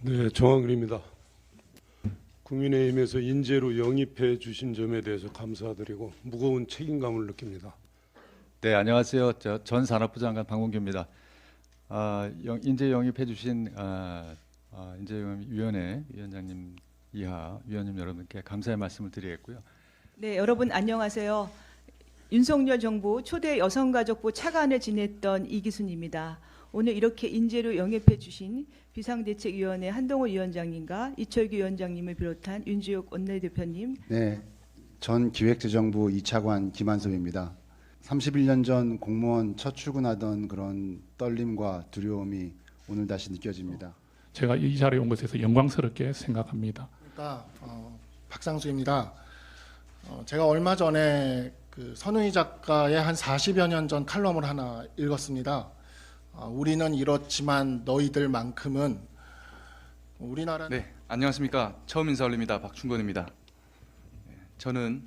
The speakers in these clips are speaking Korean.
네, 정황근입니다. 국민의힘에서 인재로 영입해 주신 점에 대해서 감사드리고 무거운 책임감을 느낍니다. 네, 안녕하세요. 저전 산업부 장관 박문규입니다. 아, 영, 인재 영입해 주신 아, 아, 인재 영입위원회 위원장님 이하 위원님 여러분께 감사의 말씀을 드리겠고요. 네, 여러분 안녕하세요. 윤석열 정부 초대 여성가족부 차관을 지냈던 이기순입니다. 오늘 이렇게 인재로 영입해 주신 비상대책위원회 한동훈 위원장님과 이철규 위원장님을 비롯한 윤주혁 원내대표님, 네, 전 기획재정부 이차관 김한섭입니다. 31년 전 공무원 첫 출근하던 그런 떨림과 두려움이 오늘 다시 느껴집니다. 제가 이 자리에 온 것에서 영광스럽게 생각합니다. 그러니까 어, 박상수입니다. 어, 제가 얼마 전에 그 선우희 작가의 한 40여 년 전 칼럼을 하나 읽었습니다. 어, 우리는 이렇지만 너희들만큼은 우리나라 네, 안녕하십니까. 처음 인사 올립니다. 박충건입니다. 네, 저는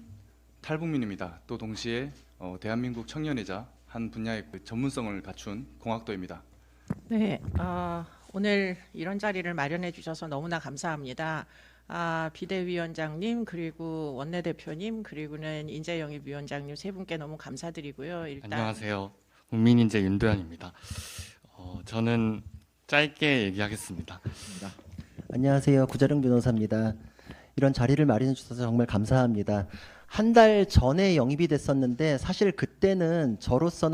탈북민입니다. 또 동시에 어, 대한민국 청년이자 한 분야의 그 전문성을 갖춘 공학도입니다. 네, 아, 오늘 이런 자리를 마련해 주셔서 너무나 감사합니다. 아, 비대위원장님 그리고 원내대표님 그리고는 인재영입위원장님 세 분께 너무 감사드리고요. 일단 안녕하세요. 국민인재 윤도현입니다. 어, 저는 짧게 얘기하겠습니다. 안녕하세요. 구자룡 변호사입니다. 이런 자리를 마련해 주셔서 정말 감사합니다. 한 달 전에 영입이 됐었는데 사실 그때는 저로서는